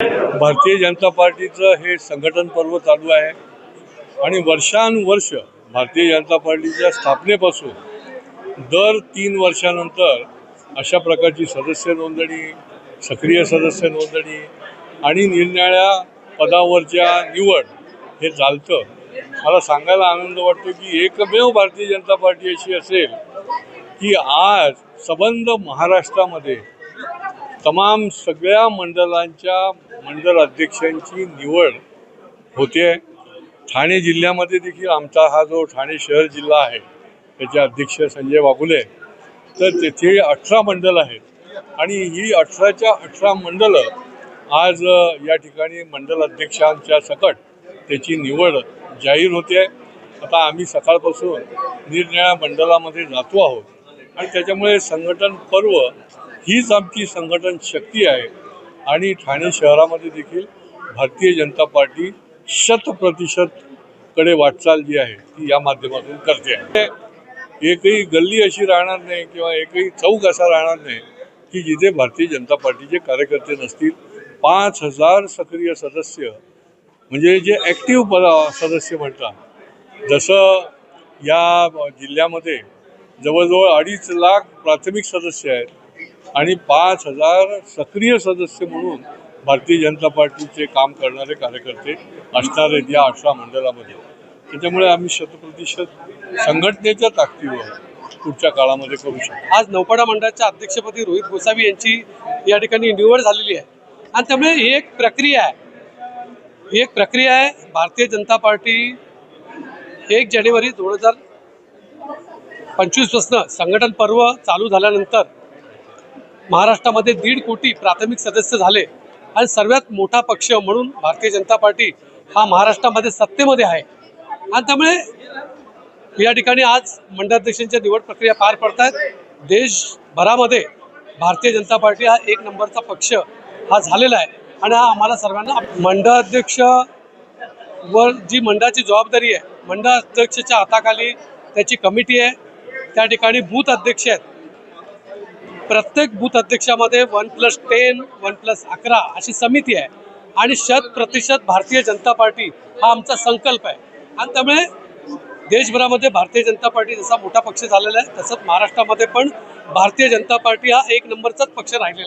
भारतीय जनता पार्टीचं हे संघटन पर्व चालू आहे. आणि वर्षानुवर्ष भारतीय जनता पार्टीच्या स्थापनेपासून दर तीन वर्षानंतर अशा प्रकारची सदस्य नोंदणी सक्रिय सदस्य नोंदणी आणि निरनिराळ्या पदावरच्या निवड हे चालतं मला सांगायला आनंद वाटतो की एकमेव भारतीय जनता पार्टी अशी असेल की आज सबंध महाराष्ट्रामध्ये तमाम सगळ्या मंडळांच्या मंडळ अध्यक्षांची निवड होते. ठाणे जिल्ह्यामध्ये देखील आमचा हा जो ठाणे शहर जिल्हा आहे त्याचे अध्यक्ष संजय बाबुले तर तेथे अठरा मंडळ आहेत. आणि ही अठराच्या अठरा मंडळं आज या ठिकाणी मंडल अध्यक्षांच्या सकट त्याची निवड जाहीर होते. आता आम्ही सकाळपासून निरनिळ्या मंडळामध्ये जातो आहोत. आणि त्याच्यामुळे संघटन पर्व हीच आमची संघटन शक्ती आहे. आणि ठाणे शहरामध्ये देखील भारतीय जनता पार्टी शत प्रतिशतकडे वाटचाल जी आहे ती या माध्यमातून करते. आहे एकही गल्ली अशी राहणार नाही किंवा एकही चौक असा राहणार नाही की जिथे भारतीय जनता पार्टीचे कार्यकर्ते नसतील. पाच हजार सक्रिय सदस्य म्हणजे जे ॲक्टिव्ह पद सदस्य म्हणतात. जसं या जिल्ह्यामध्ये जवळजवळ अडीच लाख प्राथमिक सदस्य आहेत. आणि पाच हजार सक्रिय सदस्य म्हणून भारतीय जनता पार्टीचे काम करणारे कार्यकर्ते असणार आहेत या अठरा मंडळामध्ये. त्याच्यामुळे आम्ही शतप्रतिशत संघटनेच्या ताकदीवर पुढच्या काळामध्ये करू शकतो. आज नौपाडा मंडळाच्या अध्यक्षपदी रोहित गोसावी यांची या ठिकाणी निवड झालेली आहे. आणि त्यामुळे ही एक प्रक्रिया आहे. ही एक प्रक्रिया आहे. भारतीय जनता पार्टी एक जानेवारी दोन हजार पंचवीसपासनं संघटन पर्व चालू झाल्यानंतर महाराष्ट्रामध्ये दीड कोटी प्राथमिक सदस्य झाले आणि सर्वात मोठा पक्ष म्हणून भारतीय जनता पार्टी हा महाराष्ट्रामध्ये सत्तेमध्ये आहे. आणि त्यामुळे या ठिकाणी आज मंडळाध्यक्षांच्या निवड प्रक्रिया पार पडत आहेत देशभरामध्ये भारतीय जनता पार्टी हा एक नंबरचा पक्ष हा झालेला आहे. आणि हा आम्हाला सर्वांना मंडळाध्यक्ष वर जी मंडळाची जबाबदारी आहे मंडळ अध्यक्षाच्या हाताखाली त्याची कमिटी आहे. त्या ठिकाणी बूथ अध्यक्ष आहेत. प्रत्येक booth अध्यक्षामध्ये one plus ten one plus अकरा अशी समिती आहे. आणि शत प्रतिशत भारतीय जनता पार्टी हा आमचा संकल्प आहे. आणि त्यामुळे देशभरामध्ये भारतीय जनता पार्टी जसा मोठा पक्ष झालेला आहे तसंच महाराष्ट्रामध्ये पण भारतीय जनता पार्टी हा एक नंबरचाच पक्ष राहिलेला आहे.